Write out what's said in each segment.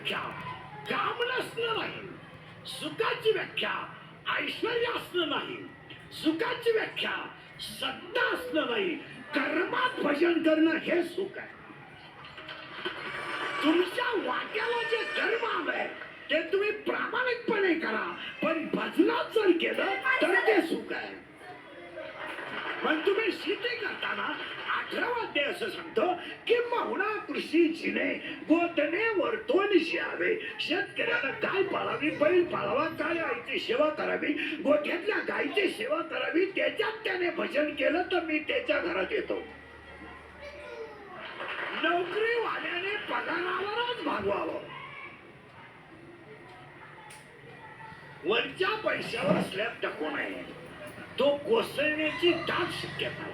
व्याख्या काम नसणं नाही. सुखाची व्याख्या ऐश्वर असणं नाही. सुखाची व्याख्या सत्ता असणं नाही. कर्मात भजन करणं हे सुख आहे. तुमच्या वाक्याला जे कर्म आलंय ते तुम्ही प्रामाणिकपणे करा. पण भजनात जर केलं पण तुम्ही शेती करताना अठरावा अध्याय असं सांगतो की महुणा कृषी जिने गोतने वर्तोन शियावे. शेतकऱ्याला काय पाळावी बैल पाळावा काय आईची सेवा करावी गोठ्यातल्या गायची सेवा करावी त्याच्यात त्याने भजन केलं तर मी त्याच्या घरात येतो. नोकरीवाल्याने पगारावरच भागवावं. वरच्या पैशावर स्लॅब टाकू नये. तो कोसळण्याची दाट शक्यता.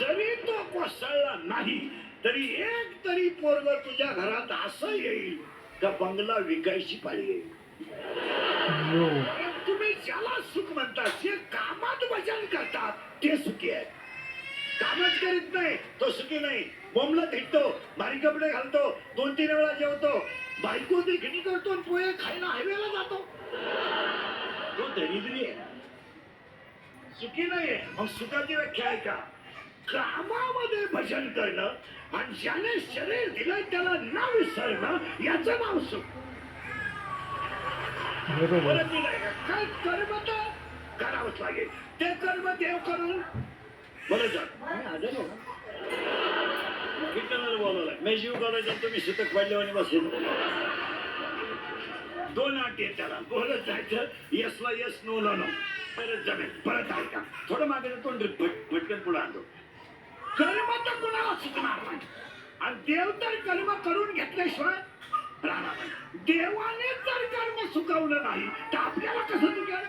जरी तो कोसळला नाही तरी एक तरी पोरग तुझ्या घरात असं येईल का बंगला विकायची पाळी येईल? यो तुम्ही ज्याला सुख म्हणता जे कामात भजन करतात ते सुखी आहे कामच करीत नाही तो सुखी नाही. बोंबला थिटतो भारी कपडे घालतो दोन तीन वेळा जेवतो. बायको देखणी करतो आणि पोहे खायला हायवेला जातो. तो दरिद्री आहे. सुखी नाहीये मग सुखाची व्याख्या आहे का? कामामध्ये भजन करणं आणि ज्याने शरीर दिलंय त्याला न विसरणं याचं नाव सुख? काय कर्म तर करावंच लागेल. ते कर्म देव करून. बरं जा. मी आजारी आहे ना. कीर्तनाला बोलवलंय मी जीव करायचा तुम्ही सुतक पडल्यावर बसेल. दोन आठ आहेत त्याला बोलत जायचं यसला यस नो नो नो परत जमेल परत ऐका थोडं मागे तोंड भट- भटकन पुढे आणतो कर्म तर कुणाला सुटणार नाही आणि देव तर कर्म करून घेतल्याशिवाय राहणार नाही. देवाने जर कर्म चुकवलं नाही तर आपल्याला कसं चुकेल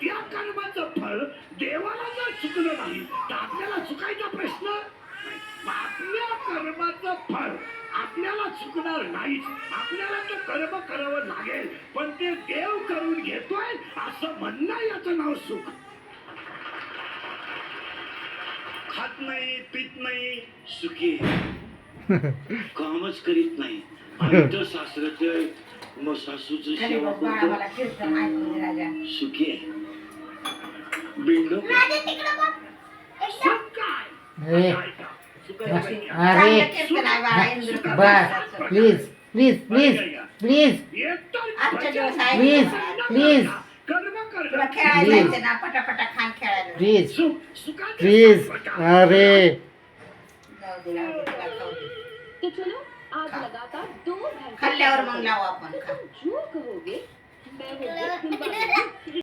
त्या कर्माचं फळ देवाला जर चुकलं नाही तर आपल्याला चुकायचा प्रश्न नाही. मग आपल्या कर्माचं फळ आपल्याला चुकणार नाहीच आपल्याला ते कर्म करावं लागेल पण ते देव करून घेतोय असं म्हणणं याचं नाव सुख. खात नाही पित नाही सुखी. कामच करीत नाही. आणि तर सासऱ्याचं मग सासूचं सेवा करतो सुखी आहे. बिंडो राजा तिकडं बघ. सुख काय? अरे चांगलं कीर्तन आहे. बाळा इंद्र बा please please please please. Please please please please. अरे. खाल्ल्यावर मग लावू आपण